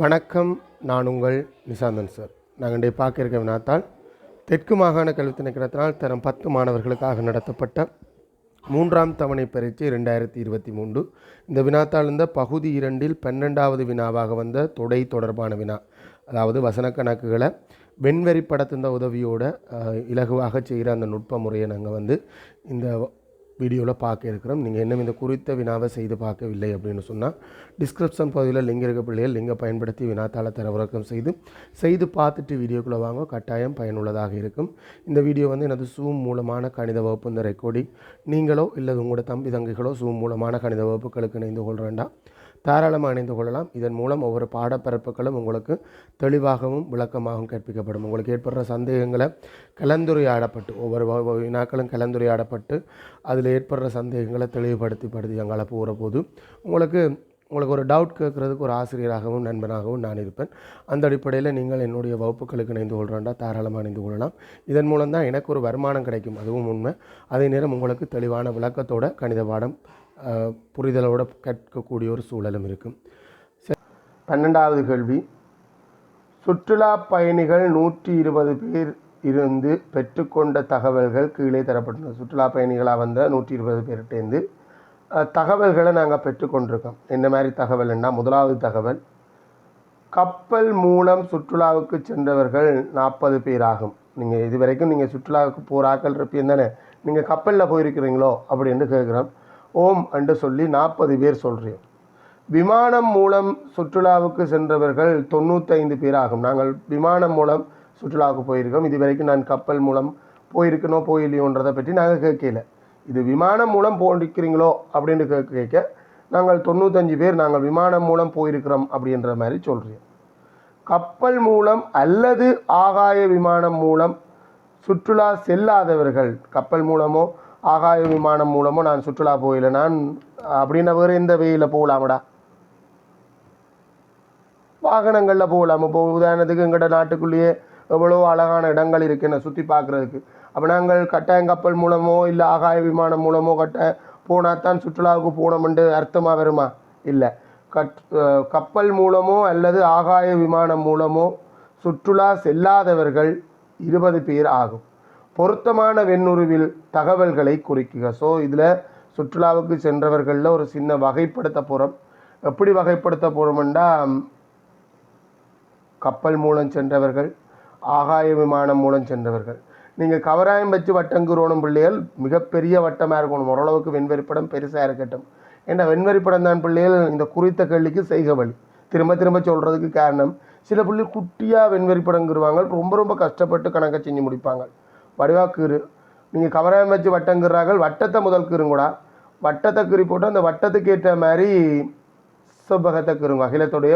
வணக்கம் நான் உங்கள் நிசாந்தன் சார். நாங்கள் இன்றைய பார்க்க இருக்க வினாத்தால் தெற்கு மாகாண கல்வி திணைக்கிறத்தினால் தரம் பத்து மாணவர்களுக்காக நடத்தப்பட்ட மூன்றாம் தவணை பரீட்சை ரெண்டாயிரத்தி இருபத்தி மூன்று. இந்த வினாத்தால் இந்த பகுதி இரண்டில் பன்னெண்டாவது வினாவாக வந்த தொடை தொடர்பான வினா. அதாவது வசன கணக்குகளை வெண்வெறி படத்தின் உதவியோட இலகுவாக செய்கிற அந்த நுட்ப முறையை நாங்கள் வந்து இந்த வீடியோவில் பார்க்க இருக்கிறோம். நீங்கள் இன்னும் இந்த குறித்த வினாவை செய்து பார்க்கவில்லை அப்படின்னு சொன்னால் டிஸ்கிரிப்ஷன் பகுதியில் லிங்க் இருக்க பிள்ளைகள் லிங்கை பயன்படுத்தி வினாத்தாள தரவிறக்கம் செய்து செய்து பார்த்துட்டு வீடியோக்குள்ளே வாங்க. கட்டாயம் பயனுள்ளதாக இருக்கும். இந்த வீடியோ வந்து எனது சூம் மூலமான கணித வகுப்பு இந்த ரெக்கார்டிங் நீங்களோ இல்லை உங்களோட தம்பி தங்கைகளோ சூம் மூலமான கணித வகுப்புகளுக்கு இணைந்து கொள்கிறேன்டா தாராளமாக இணைந்து கொள்ளலாம். இதன் மூலம் ஒவ்வொரு பாடப்பரப்புகளும் உங்களுக்கு தெளிவாகவும் விளக்கமாகவும் கற்பிக்கப்படும். உங்களுக்கு ஏற்படுற சந்தேகங்களை கலந்துரையாடப்பட்டு ஒவ்வொரு வினாக்களும் கலந்துரையாடப்பட்டு அதில் ஏற்படுற சந்தேகங்களை தெளிவுபடுத்தி படுத்தி எங்களை போகிற போது உங்களுக்கு உங்களுக்கு ஒரு டவுட் கேட்குறதுக்கு ஒரு ஆசிரியராகவும் நண்பனாகவும் நான் இருப்பேன். அந்த அடிப்படையில் நீங்கள் என்னுடைய வகுப்புகளுக்கு இணைந்து கொள்கிறேன்டா தாராளமாக இணைந்து கொள்ளலாம். இதன் மூலம் தான் எனக்கு ஒரு வருமானம் கிடைக்கும். அதுவும் உண்மை. அதே நேரம் உங்களுக்கு தெளிவான விளக்கத்தோட கணித பாடம் புரிதலோட கற்கக்கூடிய ஒரு சூழலும் இருக்கும் பன்னெண்டாவது கேள்வி. சுற்றுலா பயணிகள் நூற்றி இருபது பேர் இருந்து பெற்றுக்கொண்ட தகவல்கள் கீழே தரப்பட்டுள்ளது. சுற்றுலா பயணிகளாக வந்த நூற்றி இருபது பேர்கிட்டேருந்து தகவல்களை நாங்கள் பெற்றுக்கொண்டிருக்கோம். என்ன மாதிரி தகவல்னா முதலாவது தகவல் கப்பல் மூலம் சுற்றுலாவுக்கு சென்றவர்கள் நாற்பது பேர் ஆகும். நீங்கள் இது வரைக்கும் நீங்கள் சுற்றுலாவுக்கு போகிற ஆக்கள் இருப்பீங்க தானே? நீங்கள் கப்பலில் போயிருக்கிறீங்களோ அப்படின்னு கேட்குறோம் ஓம் என்று சொல்லி நாற்பது பேர் சொல்கிறேன் விமானம் மூலம் சுற்றுலாவுக்கு சென்றவர்கள் தொண்ணூத்தைந்து பேர் ஆகும். நாங்கள் விமானம் மூலம் சுற்றுலாவுக்கு போயிருக்கோம். இது வரைக்கும் நான் கப்பல் மூலம் போயிருக்கணும் போயில்லையோன்றதை பற்றி நாங்கள் கேட்கல. இது விமானம் மூலம் போயிருக்கிறீங்களோ அப்படின்னு கேட்க கேட்க நாங்கள் தொண்ணூத்தஞ்சு பேர் நாங்கள் விமானம் மூலம் போயிருக்கிறோம் அப்படின்ற மாதிரி சொல்கிறோம் கப்பல் மூலம் அல்லது ஆகாய விமானம் மூலம் சுற்றுலா செல்லாதவர்கள் கப்பல் மூலமோ ஆகாய விமானம் மூலமோ நான் சுற்றுலா போயில நான் அப்படின்னா வேறு எந்த வெயில போகலாமடா வாகனங்களில் போகலாம் இப்போ உதாரணத்துக்கு எங்கள்ட நாட்டுக்குள்ளேயே எவ்வளோ அழகான இடங்கள் இருக்குன்னு சுற்றி பார்க்குறதுக்கு அப்போ நாங்கள் கட்டாயம் கப்பல் மூலமோ இல்லை ஆகாய விமானம் மூலமோ கட்ட போனால் தான் சுற்றுலாவுக்கு போனோம்ண்டு அர்த்தமாக வருமா? இல்லை. கட் கப்பல் மூலமோ அல்லது ஆகாய விமானம் மூலமோ சுற்றுலா செல்லாதவர்கள் இருபது பேர் ஆகும். பொருத்தமான வெண்ணுருவில் தகவல்களை குறிக்குக. ஸோ இதில் சுற்றுலாவுக்கு சென்றவர்களில் ஒரு சின்ன வகைப்படுத்த போகிறோம் எப்படி வகைப்படுத்த போகிறோம்னா கப்பல் மூலம் சென்றவர்கள் ஆகாய விமானம் மூலம் சென்றவர்கள். நீங்கள் கவராயம் வச்சு வட்டங்குறோணும் பிள்ளைகள் மிகப்பெரிய வட்டமாக இருக்கணும். ஓரளவுக்கு வெண்வெறிப்படம் பெருசாக இருக்கட்டும். ஏன்னா வெண்வெறிப்படம் தான் பிள்ளைகள் இந்த குறித்த கேள்விக்கு செய்க வழி. திரும்ப திரும்ப சொல்கிறதுக்கு காரணம் சில பிள்ளைகள் குட்டியாக வெண்வெறிப்படங்குருவாங்க ரொம்ப ரொம்ப கஷ்டப்பட்டு கணக்கை செஞ்சு முடிப்பாங்க. வடிவா கீறு நீங்கள் கவரமைச்சு வச்சு வட்டத்தை முதல் கீறுங்கூடா வட்டத்தை கீறி போட்டு அந்த வட்டத்துக்கு ஏற்ற மாதிரி செவ்வகத்தை கீறுங்க அகிலத்துடைய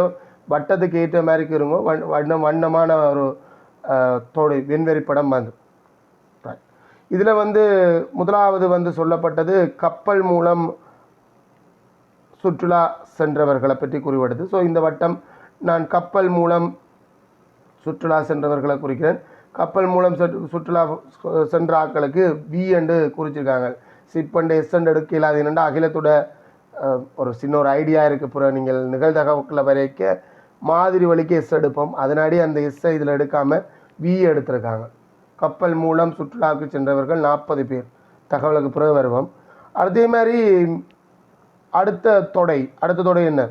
வட்டத்துக்கு ஏற்ற மாதிரி கீறுங்க வண் வண்ண வண்ணமான ஒரு தோடு தோடை வெண்வெறி படம் வந்து இதில் வந்து முதலாவது வந்து சொல்லப்பட்டது கப்பல் மூலம் சுற்றுலா சென்றவர்களை பற்றி குறிப்படுது. ஸோ இந்த வட்டம் நான் கப்பல் மூலம் சுற்றுலா சென்றவர்களை குறிக்கிறேன். கப்பல் மூலம் சுற்றுலா சென்ற ஆட்களுக்கு வி என்று குறிச்சிருக்காங்க. சிப் அண்டு எஸ் அண்டு எடுக்க இல்லாத என்னென்னா அகிலத்தோட ஒரு சின்ன ஒரு ஐடியா இருக்குது புற நீங்கள் நிகழ்தகவுக்குள்ள வரைக்க மாதிரி வழிக்கு எஸ் எடுப்போம். அதனாடி அந்த எஸ்ஸை இதில் எடுக்காமல் வி எடுத்திருக்காங்க. கப்பல் மூலம் சுற்றுலாவுக்கு சென்றவர்கள் நாற்பது பேர். தகவலுக்கு பிறகு வருவோம். அதே மாதிரி அடுத்த தொடை அடுத்த தொடை என்ன?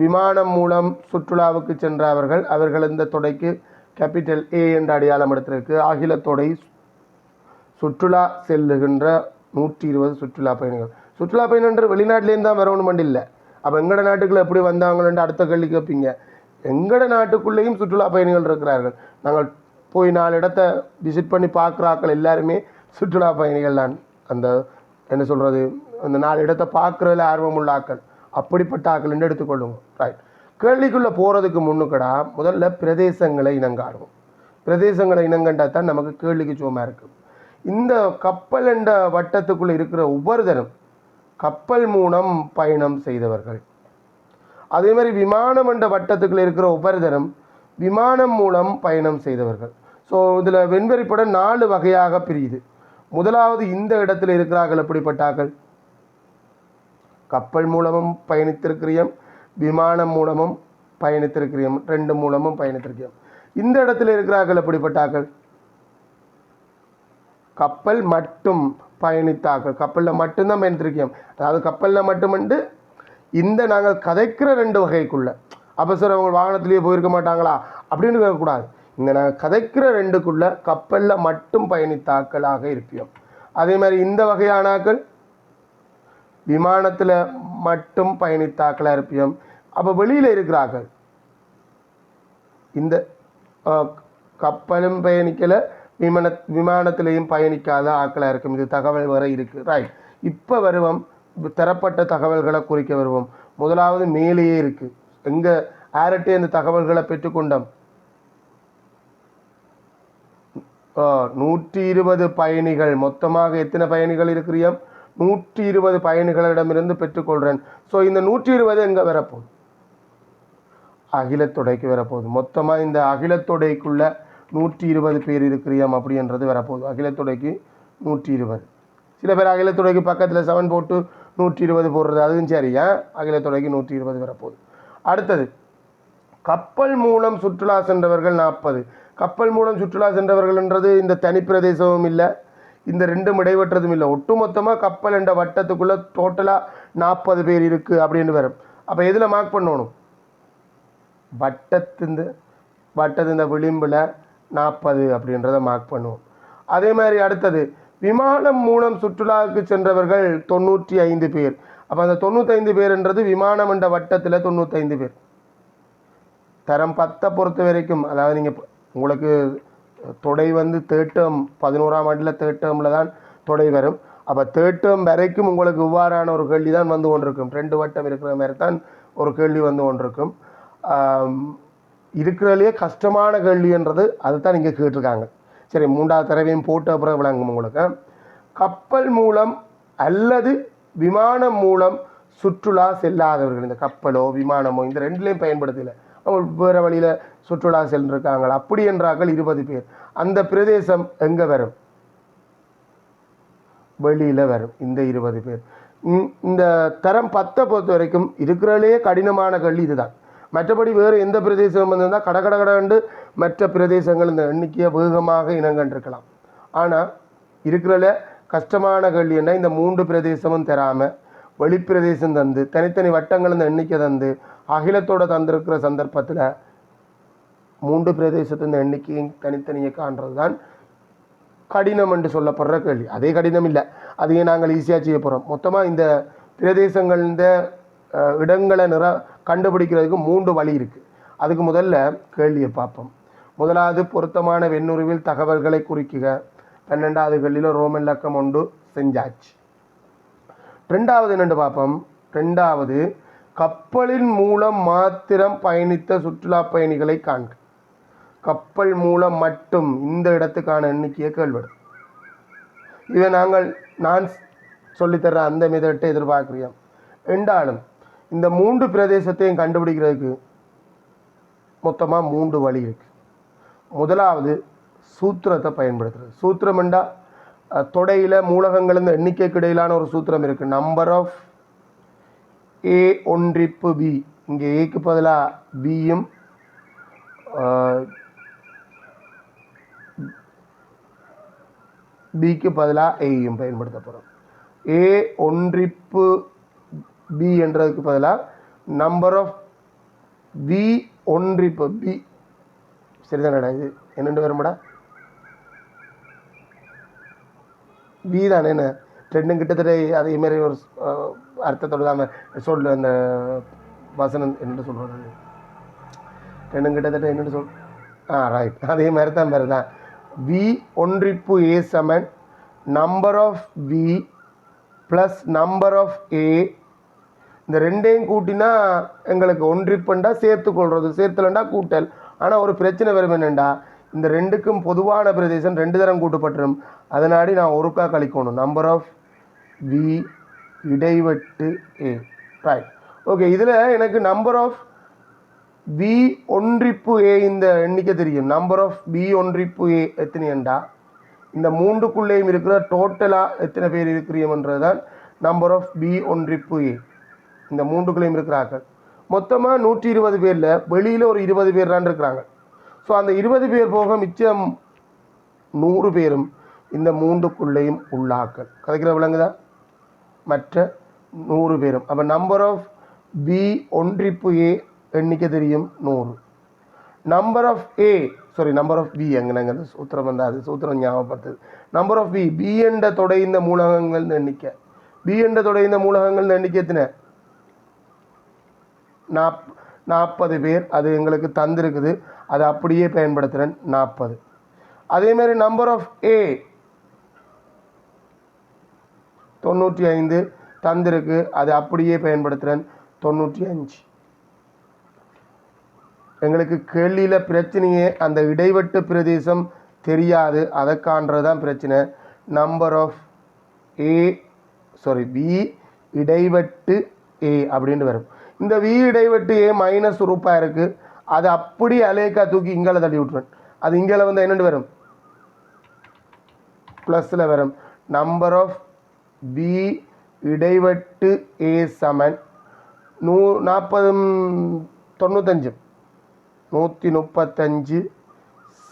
விமானம் மூலம் சுற்றுலாவுக்கு சென்ற அவர்கள் அவர்கள் இந்த தொடைக்கு கேபிட்டல் ஏ என்ற அடையாளம் எடுத்திருக்கு. அகில தொடை சுற்றுலா செல்லுகின்ற நூற்றி இருபது சுற்றுலா பயணிகள். சுற்றுலா பயணிகள் வெளிநாட்டிலேருந்து தான் வரணும் இல்லை. அப்போ எங்கட நாட்டுக்குள்ள எப்படி வந்தாங்கன்னு அடுத்த கேள்வி கேட்பீங்க எங்கட நாட்டுக்குள்ளேயும் சுற்றுலா பயணிகள் இருக்கிறார்கள். நாங்கள் போய் நாலு இடத்த விசிட் பண்ணி பார்க்குறாக்கள் எல்லாருமே. சுற்றுலா பயணிகள் தான். அந்த என்ன சொல்கிறது அந்த நாலு இடத்த பார்க்குறதுல ஆர்வமுள்ள ஆக்கள் அப்படிப்பட்ட ஆட்கள் எடுத்துக்கொள்ளுங்க ரைட் கேள்விக்குள்ளே போகிறதுக்கு முன்னுக்கடா முதல்ல பிரதேசங்களை இனங்காடுவோம். பிரதேசங்களை இனங்கண்டா தான் நமக்கு கேள்விக்கு சுகமாக இருக்கும் இந்த கப்பல் என்ற வட்டத்துக்குள்ளே இருக்கிற ஒவ்வொருத்தரும் கப்பல் மூலம் பயணம் செய்தவர்கள். அதே மாதிரி விமானம் என்ற வட்டத்துக்குள்ள இருக்கிற உபரிதனம் விமானம் மூலம் பயணம் செய்தவர்கள். ஸோ இதில் வெண்வெறிப்படம் நாலு வகையாக பிரியுது. முதலாவது இந்த இடத்துல இருக்கிறார்கள் எப்படிப்பட்டார்கள் கப்பல் மூலமும் பயணித்திருக்கிறீம் விமானம் மூலமும் பயணித்திருக்கிறோம் ரெண்டு மூலமும் பயணித்திருக்கிறோம் இந்த இடத்துல இருக்கிறார்கள் எப்படிப்பட்டார்கள்? கப்பல் மட்டும் பயணித்தார்கள். கப்பலில் மட்டும்தான் பயணித்திருக்கோம் அதாவது கப்பலில் மட்டுமண்டு இந்த நாங்கள் கதைக்கிற ரெண்டு வகைக்குள்ள அப்போ சார் அவங்க வாகனத்திலேயே போயிருக்க மாட்டாங்களா? அப்படின்னு கேட்கக்கூடாது. இந்த நாங்கள் கதைக்கிற ரெண்டுக்குள்ள கப்பலில் மட்டும் பயணித்தாக்களாக இருப்பியோம் அதே மாதிரி இந்த வகையானாக்கள் விமானத்தில் மட்டும் பயணித்தாக்கள் இருப்பியும் அப்போ வெளியில் இருக்கிறார்கள். இந்த கப்பலும் பயணிக்கலை விமான விமானத்திலையும் பயணிக்காத ஆட்களாக இருக்கும். இது தகவல் வர இருக்குது ரைட் இப்போ வருவோம். தரப்பட்ட தகவல்களை குறிக்க வருவோம். முதலாவது மேலேயே இருக்குது எங்கே ஆரட்டே இந்த தகவல்களை பெற்றுக்கொண்டோம்? நூற்றி இருபது பயணிகள். மொத்தமாக எத்தனை பயணிகள் இருக்கிறியம் நூற்றி இருபது பயணிகளிடமிருந்து பெற்றுக்கொள்கிறேன் ஸோ இந்த நூற்றி இருபது எங்கே வரப்போகுது? அகிலத்தொடைக்கு வரப்போகுது. மொத்தமாக இந்த அகிலத்தொடைக்குள்ள நூற்றி இருபது பேர் இருக்கிறியாம் அப்படின்றது வரப்போகுது. அகிலத்தொடைக்கு நூற்றி இருபது சில பேர் அகிலத்தொடைக்கு பக்கத்தில் செவன் போட்டு நூற்றி இருபது போடுறது அதுவும் சரியா அகிலத்தொடைக்கு நூற்றி இருபது வரப்போகுது. அடுத்தது கப்பல் மூலம் சுற்றுலா சென்றவர்கள் நாற்பது. கப்பல் மூலம் சுற்றுலா சென்றவர்கள்ன்றது இந்த தனி பிரதேசமும் இல்லை. இந்த ரெண்டும் இடைவற்றதும் இல்லை. ஒட்டுமொத்தமாக கப்பல் என்ற வட்டத்துக்குள்ளே டோட்டலாக நாற்பது பேர் இருக்குது அப்படின்னு வரும். அப்போ எதில் மார்க் பண்ணணும்? வட்டத்திந்த வட்டத்திந்த விளிம்பில் நாற்பது அப்படின்றத மார்க் பண்ணுவோம். அதே மாதிரி அடுத்தது விமானம் மூலம் சுற்றுலாவுக்கு சென்றவர்கள் தொண்ணூற்றி ஐந்து பேர். அப்போ அந்த தொண்ணூத்தைந்து பேர்ன்றது விமானம் என்ற வட்டத்தில் தொண்ணூத்தைந்து பேர். தரம் பத்தை பொறுத்த வரைக்கும் அதாவது நீங்கள் உங்களுக்கு தொடை வந்து தேர்ட் பதினோராம் ஆண்டில் தேர்ட் டேர்மில் தான் தொடை வரும். அப்போ தேர்ட் டேர்ம் வரைக்கும் உங்களுக்கு இவ்வாறான ஒரு கேள்வி தான் வந்து கொண்டிருக்கும். ரெண்டு வட்டம் இருக்கிற மாதிரி தான் ஒரு கேள்வி வந்து கொண்டிருக்கும். இருக்கிறதுலையே கஷ்டமான கேள்வின்றது அதுதான் இங்கே கேட்டிருக்காங்க. சரி மூன்றாவது தடவையும் போட்டு அப்புறம் விளங்கும் உங்களுக்கு. கப்பல் மூலம் அல்லது விமானம் மூலம் சுற்றுலா செல்லாதவர்கள் இந்த கப்பலோ விமானமோ இந்த ரெண்டுலேயும் பயன்படுத்தலை. அவங்க வேறு வழியில் சுற்றுலா சென்றிருக்காங்க அப்படி என்றார்கள் இருபது பேர். அந்த பிரதேசம் எங்கே வரும்? வெளியில் வரும் இந்த இருபது பேர். இந்த- இந்த தரம் பத்தை பொறுத்த வரைக்கும் இருக்கிறதுலேயே கடினமான கல்வி இதுதான். மற்றபடி வேறு எந்த பிரதேசம் வந்திருந்தால் கட கட மற்ற பிரதேசங்கள் இந்த எண்ணிக்கையை வேகமாக இனங்கண்டிருக்கலாம் ஆனால் இருக்கிறல கஷ்டமான கல்வின்னா இந்த மூன்று பிரதேசமும் தராமல் வெளிப்பிரதேசம் தந்து தனித்தனி வட்டங்கள் இந்த எண்ணிக்கை தந்து அகிலத்தோட தந்திருக்கிற சந்தர்ப்பத்தில் மூன்று பிரதேசத்தின் எண்ணிக்கையும் தனித்தனியை காண்றது தான் கடினம் என்று சொல்லப்படுற கேள்வி. அதே கடினம் இல்லை. அதையே நாங்கள் ஈஸியாக செய்ய போகிறோம் மொத்தமாக இந்த பிரதேசங்கள் இந்த இடங்களை நிற கண்டுபிடிக்கிறதுக்கு மூன்று வழி இருக்குது அதுக்கு முதல்ல கேள்வியை பார்ப்போம். முதலாவது பொருத்தமான வெண்ணுருவில் தகவல்களை குறிக்குக. பன்னெண்டாவது கல்லில் ரோமன் இலக்கம் ஒன்று செஞ்சாச்சு. ரெண்டாவது என்னென்று பார்ப்போம். ரெண்டாவது கப்பலின் மூலம் மாத்திரம் பயணித்த சுற்றுலா பயணிகளை காண்க. கப்பல் மூலம் மட்டும் இந்த இடத்துக்கான எண்ணிக்கையை கேள்விடும் இதை நாங்கள் நான் சொல்லித்தர்ற அந்த மெதட்டை எதிர்பார்க்குறோம். என்றாலும் இந்த மூன்று பிரதேசத்தையும் கண்டுபிடிக்கிறதுக்கு மொத்தமாக மூன்று வழி இருக்குது முதலாவது சூத்திரத்தை பயன்படுத்துறது. சூத்திரம்ண்டா தொடையில் மூலகங்கள் இந்த எண்ணிக்கைக்கு இடையிலான ஒரு சூத்திரம் இருக்குது நம்பர் ஆஃப் ஏ ஒன்றிப்பு பி இங்கே ஏக்கு பதிலாக பியும் பிக்கு பதிலாக ஏயும் பயன்படுத்த போகிறோம் ஏ ஒன்றிப்பு பி என்றதுக்கு பதிலாக நம்பர் ஆஃப் பி ஒன்றிப்பு பி சரிதானடா இது? என்னென்று வரும்டா? பி தானே என்ன? ரெண்டும் கிட்டத்தட்ட அதே மாதிரி ஒரு அர்த்தத்தோட தான் சொல் அந்த வசனம் என்ன சொல்கிறது ரெண்டும் கிட்டத்தட்ட என்னென்னு சொல் ஆ ரைட் அதே மாதிரி தான் மாதிரி தான் வி ஒன்றிப்பு A Saman number of V plus number of A இந்த ரெண்டையும் கூட்டினா எங்களுக்கு ஒன்றிப்புண்டா சேர்த்து கொள்வது சேர்த்துலண்டா கூட்டல். ஆனால் ஒரு பிரச்சனை வரும் என்னண்டா இந்த ரெண்டுக்கும் பொதுவான பிரதேசம் ரெண்டு தரம் கூட்டப்பட்டுரும். அதனாடி நான் ஒருக்கா கழிக்கணும் நம்பர் ஆஃப் வி இடைவெட்டு ஏ. ரைட் ஓகே இதில் எனக்கு நம்பர் ஆஃப் பி ஒன்றிப்பு ஏ இந்த எண்ணிக்கை தெரியும். நம்பர் ஆஃப் பி ஒன்றிப்பு ஏ எத்தனையண்டா? இந்த மூன்றுக்குள்ளேயும் இருக்கிற டோட்டலாக எத்தனை பேர் இருக்கிறீங்கன்றது தான் நம்பர் ஆஃப் பி ஒன்றிப்பு ஏ இந்த மூன்றுக்குள்ளேயும் இருக்கிறார்கள். மொத்தமாக நூற்றி இருபது பேரில் வெளியில் ஒரு இருபது பேர் தான் இருக்கிறாங்க. ஸோ அந்த இருபது பேர் போக மிச்சம் நூறு பேரும் இந்த மூன்றுக்குள்ளேயும் உள்ளாக்கள் கதைக்கிற விளங்குதா? மற்ற நூறு பேரும். அப்போ நம்பர் ஆஃப் பி ஒன்றிப்பு ஏ எண்ணிக்கை தெரியும்? நூறு. Number of A sorry number of B அங்கே அந்த சூத்திரம் வந்து அது சூத்திரம் ஞாபகப்படுத்துது. நம்பர் ஆஃப் பி பி என்ற தொடைந்த மூலகங்கள் எண்ணிக்கை. பி என்ற தொடைந்த மூலகங்கள் எண்ணிக்கை எத்தனை? நாப் நாற்பது பேர். அது எங்களுக்கு தந்திருக்குது. அதை அப்படியே பயன்படுத்துகிறேன் நாற்பது அதேமாதிரி நம்பர் ஆஃப் ஏ தொண்ணூற்றி ஐந்து தந்திருக்கு. அது அப்படியே பயன்படுத்துகிறேன் தொண்ணூற்றி அஞ்சு. எங்களுக்கு கேள்வியில் பிரச்சனையே அந்த இடைவெட்டு பிரதேசம் தெரியாது. அதை காண்றது தான் பிரச்சனை. Number of A sorry V இடைவெட்டு A அப்படின்ட்டு வரும். இந்த வி இடைவெட்டு ஏ மைனஸ் ரூபாய் இருக்குது அது அப்படி அலேக்கா தூக்கி இங்கால தள்ளி விட்டுருவேன். அது இங்கால வந்து என்னென்னு வரும்? ப்ளஸில் வரும். நம்பர் ஆஃப் பி இடைவெட்டு ஏ சமன். நூ நாற்பது தொண்ணூத்தஞ்சு. நூற்றி முப்பத்தஞ்சு.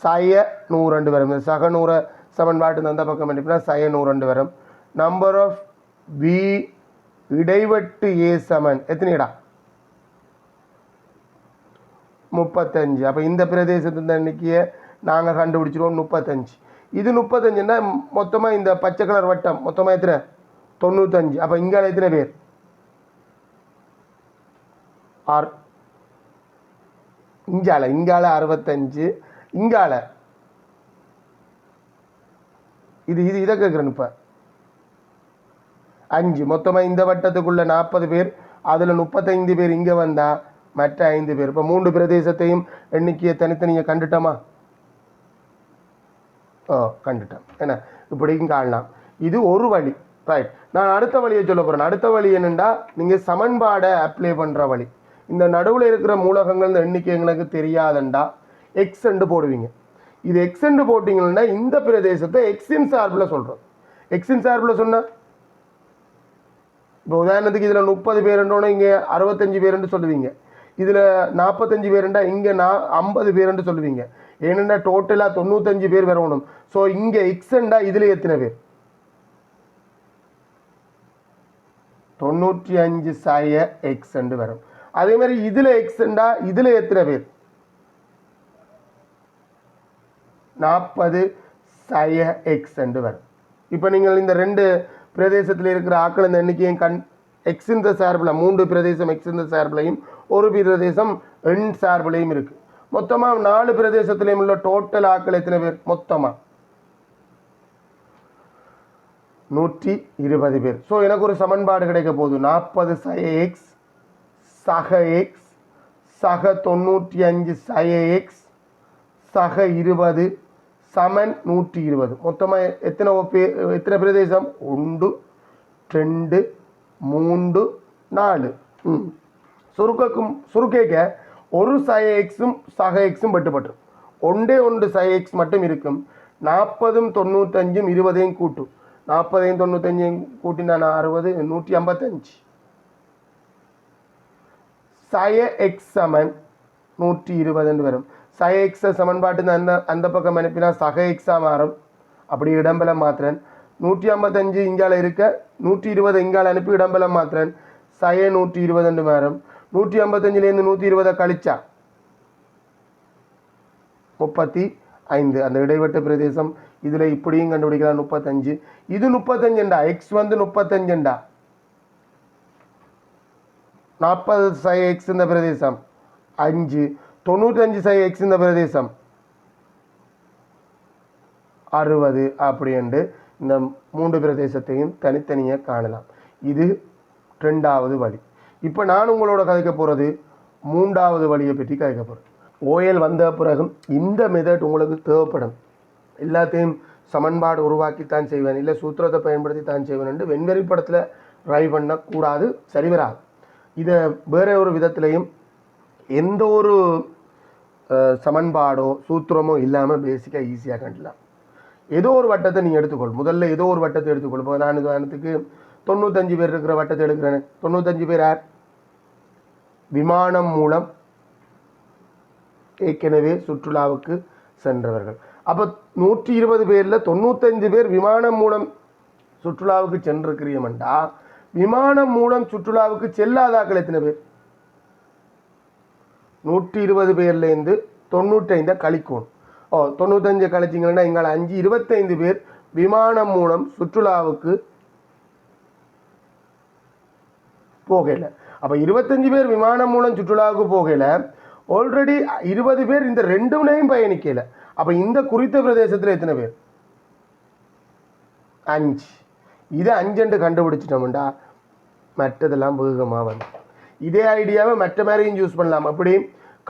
சய நூறு வரும். இந்த சக நூற சமன்பாட்டு அந்த பக்கம் பண்ணிப்பா சய நூறு வரும். நம்பர் ஆஃப் பி இடைவெட்டு ஏ சமன். எத்தனைடா? முப்பத்தஞ்சு. அப்போ இந்த பிரதேசத்தின் எண்ணிக்கையை நாங்கள் கண்டுபிடிச்சிருவோம். முப்பத்தஞ்சு. இது முப்பத்தஞ்சுன்னா மொத்தமாக இந்த பச்சை கலர் வட்டம் மொத்தமாக எத்தனை? தொண்ணூத்தஞ்சு. அப்போ இங்கே எத்தனை பேர்? ஆர் இங்கால இங்கால அறுபத்தஞ்சு. இங்கால இது இது இதை கேட்குறேன் இப்போ. அஞ்சு. மொத்தமாக இந்த வட்டத்துக்குள்ளே நாற்பது பேர் அதில் முப்பத்தைந்து பேர் இங்கே வந்தால் மற்ற ஐந்து பேர். இப்போ மூன்று பிரதேசத்தையும் எண்ணிக்கையை தனித்தனியை கண்டுட்டோமா? ஓ கண்டுட்டோம். என்ன இப்படியும் காணலாம் இது ஒரு வழி. ரைட் நான் அடுத்த வழியை சொல்ல போகிறேன் அடுத்த வழி என்னென்னா நீங்கள் சமன்பாடை அப்ளை பண்ணுற வழி. இந்த நடுவில் இருக்கிற மூலகங்கள் இந்த எண்ணிக்கை எங்களுக்கு தெரியாதண்டா? எக்ஸ் என்று போடுவீங்க. இது எக்ஸ் என்று போட்டிங்கன்னா இந்த பிரதேசத்தை எக்ஸின் சார்பில் சொல்கிறோம் எக்ஸின் சார்பில் சொன்னால் இப்போ உதாரணத்துக்கு இதில் முப்பது பேருன்றோன்னா இங்கே அறுபத்தஞ்சு பேருன்னு சொல்லுவீங்க. இதில் நாற்பத்தஞ்சு பேருண்டா இங்கே நான் ஐம்பது பேருன்னு சொல்லுவீங்க. ஏனென்னா டோட்டலாக தொண்ணூத்தஞ்சு பேர் வரணும். ஸோ இங்கே எக்ஸண்டா இதில் எத்தனை பேர்? தொண்ணூற்றி அஞ்சு சாய எக்ஸண்டு வரும். அதே மாதிரி இதில் எக்ஸண்டா இதில் எத்தனை பேர்? நாற்பது சய எக்ஸண்டு வரும். இப்போ நீங்கள் இந்த ரெண்டு பிரதேசத்தில் இருக்கிற ஆக்கள் இந்த எண்ணிக்கையும் கண் எக்ஸ் இந்த சார்பில் மூன்று பிரதேசம் எக்ஸ் இந்த சார்பிலையும் ஒரு பிரதேசம் எண் சார்பிலையும் இருக்குது மொத்தமாக நாலு பிரதேசத்திலையும் உள்ள டோட்டல் ஆக்கள் எத்தனை பேர்? மொத்தமாக நூற்றி இருபது பேர். ஸோ எனக்கு ஒரு சமன்பாடு கிடைக்க போகுது. நாற்பது சய எக்ஸ் சக எக்ஸ் சக தொண்ணூற்றி அஞ்சு சய எக்ஸ் சக இருபது சமன் நூற்றி இருபது. மொத்தமாக எத்தனை பேர் எத்தனை பிரதேசம்? ஒன்று ரெண்டு மூன்று நாலு. ம். சுருக்கக்கும் சுருக்கேக்க ஒரு சய எக்ஸும் சக எக்ஸும் பட்டுப்பட்டு ஒன்றே ஒன்று சய எக்ஸ் மட்டும் இருக்கும். நாற்பதும் தொண்ணூற்றஞ்சும் இருபதையும் கூட்டும் நாற்பதையும் தொண்ணூத்தஞ்சையும் கூட்டினா அறுபது நூற்றி ஐம்பத்தஞ்சு. சய எக்ஸ் சமன் நூற்றி இருபதுன்னு வரும். சய எக்ஸ சமன்பாட்டு அந்த அந்த பக்கம் அனுப்பினா சக எக்ஸாக மாறும். அப்படி இடம்பலம் மாத்திரன். நூற்றி ஐம்பத்தஞ்சு இங்கால இருக்க நூற்றி இருபது இங்கால அனுப்பி இடம்பலம் மாத்திரன். சய நூற்றி இருபதுன்னு மாறும் நூற்றி ஐம்பத்தஞ்சுலேருந்து நூற்றி இருபதை கழிச்சா? முப்பத்தி ஐந்து. அந்த இடைவெட்டு பிரதேசம் இதில் இப்படியும் கண்டுபிடிக்கலாம். முப்பத்தஞ்சு. இது முப்பத்தஞ்சுண்டா. எக்ஸ் வந்து முப்பத்தஞ்சுண்டா. நாற்பது சை எக்ஸ் இந்த பிரதேசம். அஞ்சு. தொண்ணூற்றஞ்சு சை எக்ஸ் இந்த பிரதேசம். அறுபது அப்படின்ட்டு இந்த மூன்று பிரதேசத்தையும் தனித்தனியாக காணலாம். இது ரெண்டாவது வழி. இப்போ நான் உங்களோட கதைக்க போகிறது மூன்றாவது வழியை பற்றி கதைக்க போகிறேன் ஓஎல் வந்த பிறகும் இந்த மெத்தட் உங்களுக்கு தேவைப்படும். எல்லாத்தையும் சமன்பாடு உருவாக்கித்தான் செய்வேன். இல்லை சூத்திரத்தை பயன்படுத்தி தான் செய்வேன் என்று வெண்வெறி படத்தில் ட்ரை பண்ணக்கூடாது. சரிவராது இதை வேற ஒரு விதத்துலேயும் எந்த ஒரு சமன்பாடோ சூத்திரமோ இல்லாமல் பேசிக்காக ஈஸியாக கண்டலாம். ஏதோ ஒரு வட்டத்தை நீ எடுத்துக்கொள். முதல்ல ஏதோ ஒரு வட்டத்தை எடுத்துக்கொள். இப்போ நான் உதாரணத்துக்கு தொண்ணூத்தஞ்சு பேர் இருக்கிற வட்டத்தை எடுக்கிறேன்னு தொண்ணூத்தஞ்சு பேர் யார்? விமானம் மூலம் ஏற்கனவே சுற்றுலாவுக்கு சென்றவர்கள். அப்போ நூற்றி இருபது பேரில் தொண்ணூத்தஞ்சு பேர் விமானம் மூலம் சுற்றுலாவுக்கு சென்றிருக்கிறீமண்டா விமானம் மூலம் சுற்றுலாவுக்கு செல்லாதாக்கள் எத்தனை பேர்? நூற்றி இருபது பேர்லேருந்து தொண்ணூற்றைந்தை கழிக்கணும் ஓ தொண்ணூத்தஞ்சு கழிச்சிங்கன்னா எங்களை அஞ்சு இருபத்தைந்து பேர் விமானம் மூலம் சுற்றுலாவுக்கு போகல. அப்போ இருபத்தஞ்சு பேர் விமானம் மூலம் சுற்றுலாவுக்கு போகல. ஆல்ரெடி இருபது பேர் இந்த ரெண்டுனையும் பயணிக்கலை. அப்போ இந்த குறித்த பிரதேசத்தில் எத்தனை பேர்? அஞ்சு. இதை அஞ்சுண்டு கண்டுபிடிச்சிட்டோம்டா. மற்றதெல்லாம் வேகமாக வந்து. இதே ஐடியாவை மற்ற மாதிரியும் யூஸ் பண்ணலாம். அப்படி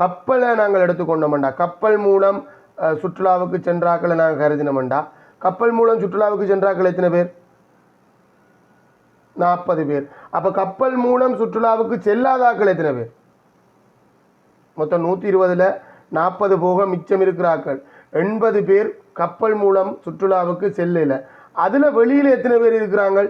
கப்பலை நாங்கள் எடுத்துக்கொண்டோம்டா. கப்பல் மூலம் சுற்றுலாவுக்கு சென்றாக்களை நாங்கள் கருதினோம்டா. கப்பல் மூலம் சுற்றுலாவுக்கு சென்றாக்கள் எத்தனை பேர்? நாற்பது பேர். அப்போ கப்பல் மூலம் சுற்றுலாவுக்கு செல்லாதாக்கள் எத்தனை பேர்? மொத்தம் நூற்றி இருபதில் நாற்பது போக மிச்சம் இருக்கிறாக்கள். எண்பது பேர் கப்பல் மூலம் சுற்றுலாவுக்கு செல்லல. அதில் வெளியில் எத்தனை பேர் இருக்கிறாங்க?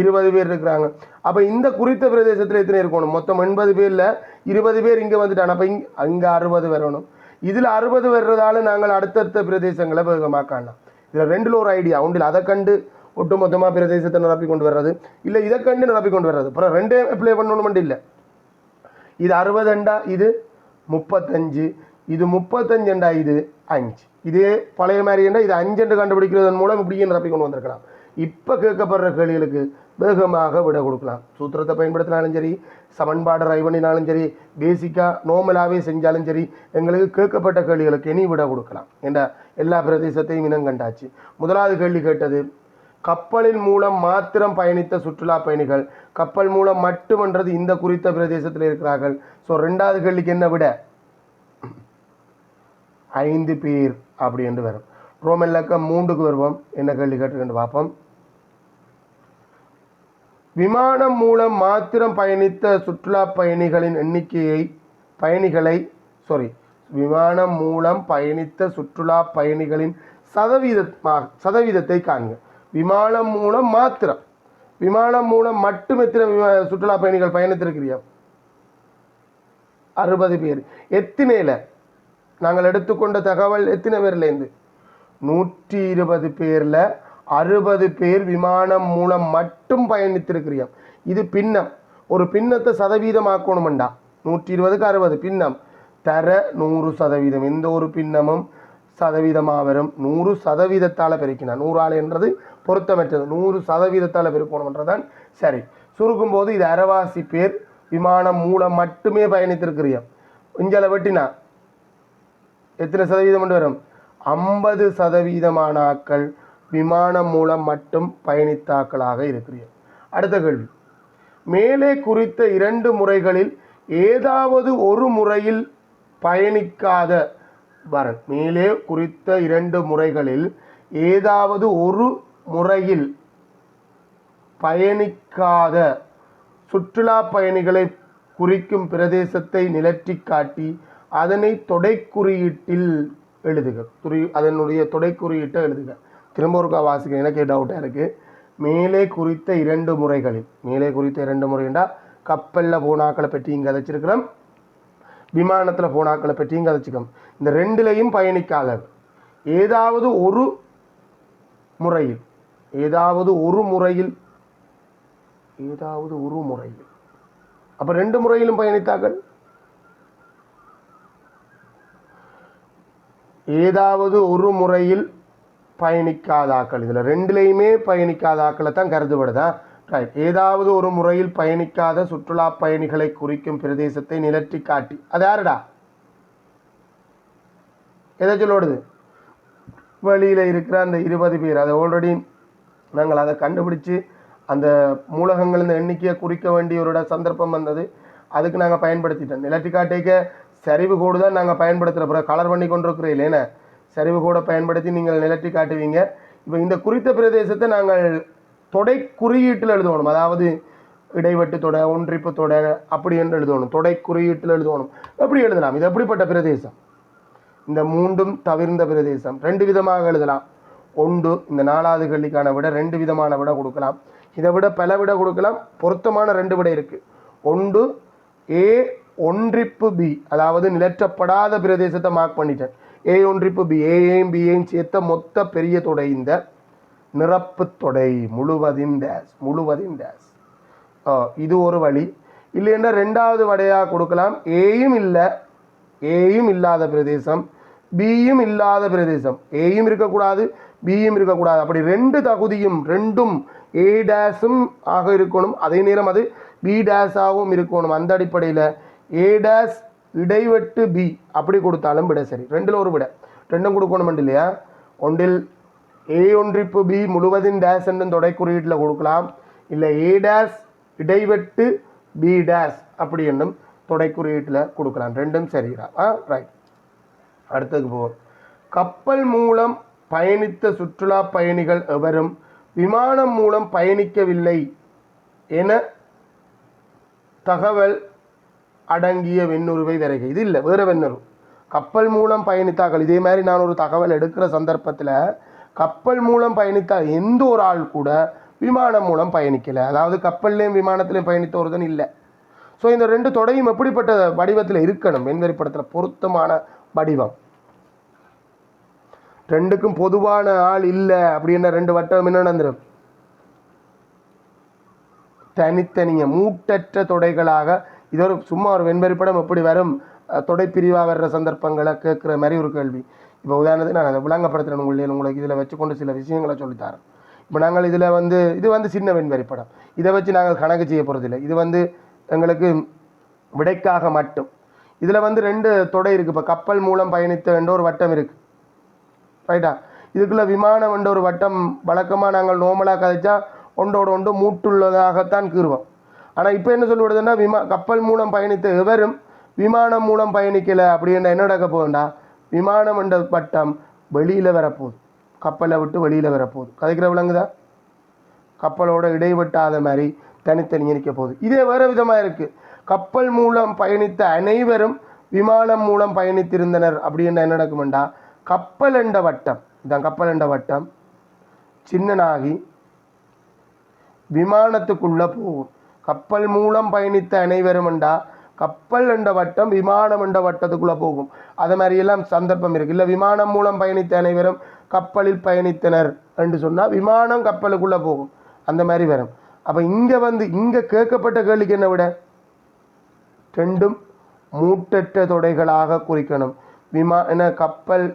இருபது பேர் இருக்கிறாங்க. அப்போ இந்த குறித்த பிரதேசத்தில் எத்தனை இருக்கணும்? மொத்தம் எண்பது பேரில் இருபது பேர் இங்கே வந்துட்டாங்க. அப்போ இங்கே அங்கே அறுபது வரணும். இதில் அறுபது வர்றதால நாங்கள் அடுத்தடுத்த பிரதேசங்களை வேகமாக காணலாம். இதில் ரெண்டில் ஒரு ஐடியா உண்டில் அதை கண்டு ஒட்டுமொத்தமாக பிரதேசத்தை நிரப்பி கொண்டு வர்றது. இல்லை இதை கண்டு நிரப்பி கொண்டு வர்றது. அப்புறம் ரெண்டே அப்ளை பண்ணணும் இல்லை. இது அறுபதுண்டா இது முப்பத்தஞ்சு. இது முப்பத்தஞ்சுண்டா இது அஞ்சு. இதே பழைய மாதிரிண்டா இது அஞ்செண்டு கண்டுபிடிக்கிறதன் மூலம் இப்படியே நிரப்பி கொண்டு வந்திருக்கலாம். இப்போ கேட்கப்படுற கேள்விகளுக்கு வேகமாக விட கொடுக்கலாம். சூத்திரத்தை பயன்படுத்தினாலும் சரி சமன்பாடு ரை பண்ணினாலும் சரி பேசிக்காக நோமலாகவே செஞ்சாலும் சரி எங்களுக்கு கேட்கப்பட்ட கேள்விகளுக்கு இனி விட கொடுக்கலாம். என்ற எல்லா பிரதேசத்தையும் இனம் கண்டாச்சு. முதலாவது கேள்வி கேட்டது கப்பலின் மூலம் மாத்திரம் பயணித்த சுற்றுலா பயணிகள் கப்பல் மூலம் மட்டுமன்றது இந்த குறித்த பிரதேசத்தில் இருக்கிறார்கள். ஸோ ரெண்டாவது கேள்விக்கு என்ன விட? ஐந்து பேர் அப்படி என்று வரும். ரோமன் மூன்றுக்கு வருவோம். என்ன கேள்வி கேட்டுக்கிட்டு பார்ப்போம். விமானம் மூலம் மாத்திரம் பயணித்த சுற்றுலா பயணிகளின் எண்ணிக்கையை பயணிகளை சாரி விமானம் மூலம் பயணித்த சுற்றுலா பயணிகளின் சதவீதமாக சதவீதத்தை காண்க. விமானம் மூலம் மாத்திரம். விமானம் மூலம் மட்டும் எத்தனை விமா- சுற்றுலா பயணிகள் பயணித்திருக்கிறியா அறுபது பேர். எத்தனையில்? நாங்கள் எடுத்துக்கொண்ட தகவல் எத்தனை பேர்லேருந்து நூற்றி இருபது பேரில் அறுபது பேர் விமானம் மூலம் மட்டும் பயணித்திருக்கிறியாம். இது பின்னம். ஒரு பின்னத்தை சதவீதமாக்கணுமெண்டா? நூற்றி இருபதுக்கு அறுபது. பின்னம். தர நூறு சதவீதம். எந்த ஒரு பின்னமும் சதவீதமாக வரும். நூறு சதவீதத்தால் பெருக்கினா. நூறு என்றது பொருத்தமற்றது. நூறு சதவீதத்தால் பெருக்கணுன்றதான் சரி. சுருக்கும் போது இது அரவாசி பேர் விமானம் மூலம் மட்டுமே பயணித்திருக்கிறோம் இஞ்சலை வெட்டினா? எத்தனை சதவீதம் கொண்டு வரும்? ஐம்பது சதவீதமான ஆக்கள் விமானம் மூலம் மட்டும் பயணித்தாக்களாக இருக்கிறீர்கள். அடுத்த கேள்வி. மேலே குறித்த இரண்டு முறைகளில் ஏதாவது ஒரு முறையில் பயணிக்காத வரன் மேலே குறித்த இரண்டு முறைகளில் ஏதாவது ஒரு முறையில் பயணிக்காத சுற்றுலா பயணிகளை குறிக்கும் பிரதேசத்தை நிலற்றி காட்டி அதனை தொடைக்குறியீட்டில் எழுதுக. குறி அதனுடைய தொடைக்குறியீட்டை எழுதுக. திரும்ப ஒருக்கா வாசிக்க எனக்கே டவுட்டாக இருக்குது மேலே குறித்த இரண்டு முறைகளில் மேலே குறித்த இரண்டு முறைண்டா கப்பலில் போனாக்களை பற்றி இங்கே கதைச்சிருக்கிறோம். விமானத்தில் போனாக்களை பற்றியும் கதைச்சிக்கிறோம் இந்த ரெண்டுலையும் பயணிக்காத ஏதாவது ஒரு முறையில் ஏதாவது ஒரு முறையில் ஏதாவது ஒரு முறையில். அப்போ ரெண்டு முறையிலும் பயணித்தார்கள். ஏதாவது ஒரு முறையில் பயணிக்காதாக்கள் இதில் ரெண்டுலேயுமே பயணிக்காதாக்களை தான் கருதுபடுதா? ரைட் ஏதாவது ஒரு முறையில் பயணிக்காத சுற்றுலா பயணிகளை குறிக்கும் பிரதேசத்தை நிலற்றி காட்டி. அது யாருடா? எதை சொல்லோடுது? வழியில் இருக்கிற அந்த இருபது பேர். அதை ஆல்ரெடி நாங்கள் அதை கண்டுபிடிச்சு அந்த மூலகங்கள் இந்த எண்ணிக்கையை குறிக்க வேண்டிய ஒரு சந்தர்ப்பம் வந்தது. அதுக்கு நாங்கள் பயன்படுத்திட்டோம். நிலட்டி சரிவு கோடு தான் நாங்கள் பயன்படுத்துகிற கலர் பண்ணி கொண்டிருக்கிறோம் இல்லைன்னா. சரிவு கோடை பயன்படுத்தி நீங்கள் நிலட்டி காட்டுவீங்க. இப்போ இந்த குறித்த பிரதேசத்தை நாங்கள் தொடை குறியீட்டில் எழுதணும். அதாவது இடைவெட்டு தொடை ஒன்றிப்பு தொடை அப்படி என்று எழுதணும். தொடை குறியீட்டில் எழுதணும். எப்படி எழுதலாம்? இது எப்படிப்பட்ட பிரதேசம்? இந்த மூன்றும் தவிர்ந்த பிரதேசம். ரெண்டு விதமாக எழுதலாம். ஒன்று இந்த நாலாவது கல்லிக்கான விட ரெண்டு விதமான விட கொடுக்கலாம். இதை விட பல விட கொடுக்கலாம். பொருத்தமான ரெண்டு விட இருக்குது ஒன்று ஏ ஒன்றிப்பு பி அதாவது நிலற்றப்படாத பிரதேசத்தை மார்க் பண்ணிட்டேன். ஏ ஒன்றிப்பு பி ஏயும் பியையும் சேர்த்த மொத்த பெரிய தொடை இந்த நிரப்பு தொடை முழுவதின் டேஸ் முழுவதின் டேஸ் இது ஒரு வழி. இல்லைன்னா ரெண்டாவது வடையாக கொடுக்கலாம். ஏயும் இல்லை. ஏயும் இல்லாத பிரதேசம். பியும் இல்லாத பிரதேசம். ஏயும் இருக்கக்கூடாது பியும் இருக்கக்கூடாது. அப்படி ரெண்டு தகுதியும் ரெண்டும் ஏ டேஸும் ஆக இருக்கணும். அதே நேரம் அது பி டேஸாகவும் இருக்கணும். அந்த அடிப்படையில் ஏ டேஸ் இடைவெட்டு பி அப்படி கொடுத்தாலும் விட சரி. ரெண்டில் ஒரு விட. ரெண்டும் கொடுக்கணும் இல்லையா? ஒன்றில் ஏ ஒன்றிப்பு பி முழுவதின் டேஸ் என்னும் தொடை குறியீட்டில் கொடுக்கலாம். இல்லை ஏ டேஸ் இடைவெட்டு பி டேஸ் அப்படி என்னும் தொடை குறியீட்டில் கொடுக்கலாம். ரெண்டும் சரிடா ஆ ரைட் அடுத்ததுக்கு போவோம். கப்பல் மூலம் பயணித்த சுற்றுலா பயணிகள் எவரும் விமானம் மூலம் பயணிக்கவில்லை என தகவல் அடங்கிய வெண்ணுருவை வரைக இது இல்லை வேறு வெண்ணுரு. கப்பல் மூலம் பயணித்தார்கள். இதே மாதிரி நான் ஒரு தகவல் எடுக்கிற சந்தர்ப்பத்தில் கப்பல் மூலம் பயணித்தால் எந்த ஒரு ஆள் கூட விமானம் மூலம் பயணிக்கலை. அதாவது கப்பல்லையும் விமானத்திலையும் பயணித்த ஒருதன் இல்லை. ஸோ இந்த ரெண்டு தொடையும் எப்படிப்பட்ட வடிவத்தில் இருக்கணும் வெண்வெறிப்படத்தில் பொருத்தமான வடிவம். ரெண்டுக்கும் பொதுவான ஆள் இல்லை அப்படின்ற ரெண்டு வட்டம் என்ன நடந்துடும் தனித்தனிய மூட்டற்ற தொடைகளாக இது ஒரு சும்மா ஒரு வெண்வெறிப்படம் எப்படி வரும்? தொடைப்பிரிவாக தொடை பிரிவாக வர்ற சந்தர்ப்பங்களை கேட்குற மாதிரி ஒரு கேள்வி. இப்போ உதாரணத்துக்கு நான் அதை விளங்கப்படுத்துகிறேன் உங்களுக்கு உங்களுக்கு இதில் வச்சுக்கொண்டு சில விஷயங்களை சொல்லித்தரேன் இப்போ நாங்கள் இதில் வந்து இது வந்து சின்ன வெண்வெறிப்படம் இதை வச்சு நாங்கள் கணக்கு செய்ய போகிறதில்ல இது வந்து எங்களுக்கு விடைக்காக மட்டும். இதில் வந்து ரெண்டு தொடை இருக்குது இப்போ கப்பல் மூலம் பயணித்த என்ற ஒரு வட்டம் இருக்குது ரைட்டா இதுக்குள்ளே விமானம் என்ற ஒரு வட்டம் வழக்கமாக நாங்கள் நோமலாக கதைச்சா ஒன்றோட ஒன்று மூட்டுள்ளதாகத்தான் கீறுவோம். ஆனால் இப்போ என்ன சொல்லிவிடுதுன்னா விமா கப்பல் மூலம் பயணித்த எவரும் விமானம் மூலம் பயணிக்கலை அப்படின்னா என்ன நடக்க போகுண்டா விமானம் என்ற வட்டம் வெளியில் வரப்போகுது. கப்பலை விட்டு வெளியில் வரப்போகுது. கதைக்கிற விளங்குதா கப்பலோட இடைவெட்டாத மாதிரி தனித்தனி நிற்க போகுது. இதே வேறு விதமாக இருக்குது கப்பல் மூலம் பயணித்த அனைவரும் விமானம் மூலம் பயணித்திருந்தனர் அப்படின்னு என்ன நடக்குமெண்டா கப்பல் என்ற வட்டம். இதான் கப்பல் என்ற வட்டம். சின்னனாகி விமானத்துக்குள்ளே போகும். கப்பல் மூலம் பயணித்த அனைவரும் என்றா கப்பல் என்ற வட்டம் விமானம் என்ற வட்டத்துக்குள்ளே போகும். அது மாதிரி எல்லாம் சந்தர்ப்பம் இருக்குது இல்லை விமானம் மூலம் பயணித்த அனைவரும் கப்பலில் பயணித்தனர் என்று சொன்னால் விமானம் கப்பலுக்குள்ளே போகும். அந்த மாதிரி வரும். அப்போ இங்கே வந்து இங்கே கேட்கப்பட்ட கேள்விக்கு என்ன விட? ரெண்டும் மூட்டற்ற தொடைகளாக குறிக்கணும். விமா என்ன கப்பல்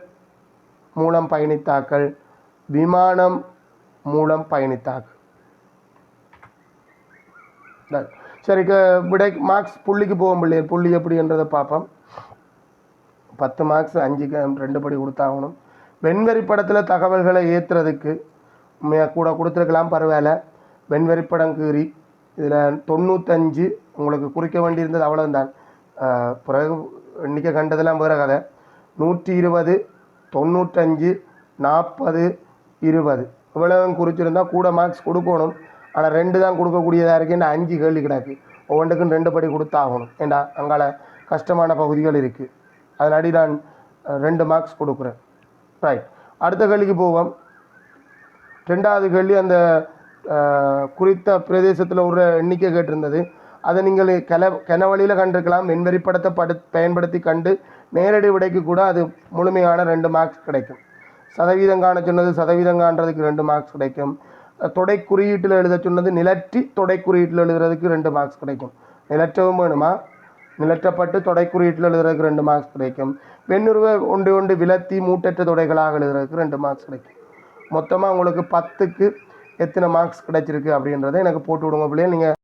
மூலம் பயணித்தாக்கள் விமானம் மூலம் பயணித்தாக்கள் Done. சரி விடை மார்க்ஸ் புள்ளிக்கு போகும் பிள்ளையர் புள்ளி எப்படின்றதை பார்ப்போம். பத்து மார்க்ஸ் அஞ்சுக்கு ரெண்டு படி கொடுத்தாகணும். வெண்வெறி படத்தில் தகவல்களை ஏற்றுறதுக்கு கூட கொடுத்துருக்கலாம் பரவாயில்ல. வெண்வெறி படம் கீறி இதில் தொண்ணூத்தஞ்சு உங்களுக்கு குறிக்க வேண்டியிருந்தது அவ்வளவுதான். பிறகு இன்றைக்கி கண்டதெல்லாம் வேறு கதை. நூற்றி இருபது தொண்ணூற்றஞ்சு நாற்பது இருபது. இவ்வளவு குறிச்சிருந்தால் கூட மார்க்ஸ் கொடுக்கணும். ஆனால் ரெண்டு தான் கொடுக்கக்கூடியதாக இருக்கு. என்ன அஞ்சு கேள்வி கிடக்கு. ஒவ்வொன்றுக்கும் ரெண்டு படி கொடுத்தாகணும். ஏண்டா அங்கால கஷ்டமான பகுதிகள் இருக்குது அதனாடி நான் ரெண்டு மார்க்ஸ் கொடுக்குறேன். ரைட் அடுத்த கேள்விக்கு போவோம். ரெண்டாவது கேள்வி அந்த குறித்த பிரதேசத்தில் ஒரு எண்ணிக்கை கேட்டிருந்தது. அதை நீங்கள் கெல கெனவழியில் கண்டிருக்கலாம். வெண்வரி படு பயன்படுத்தி கண்டு நேரடி விடைக்கு கூட அது முழுமையான ரெண்டு மார்க்ஸ் கிடைக்கும். சதவீதம் காண சொன்னது சதவீதம் காண்றதுக்கு ரெண்டு மார்க்ஸ் கிடைக்கும். தொடை குறியீட்டில் எழுத சொன்னது நிலற்றி தொடை குறியீட்டில் எழுதுறதுக்கு ரெண்டு மார்க்ஸ் கிடைக்கும். நிலற்றவும் வேணுமா? நிலற்றப்பட்டு தொடை குறியீட்டில் எழுதுறதுக்கு ரெண்டு மார்க்ஸ் கிடைக்கும். வெண்ணுருவை ஒன்று ஒன்று விலத்தி மூட்டற்ற தொடைகளாக எழுதுறதுக்கு ரெண்டு மார்க்ஸ் கிடைக்கும். மொத்தமாக உங்களுக்கு பத்துக்கு எத்தனை மார்க்ஸ் கிடைச்சிருக்கு அப்படின்றத எனக்கு போட்டு விடுங்க பிள்ளைய. நீங்கள்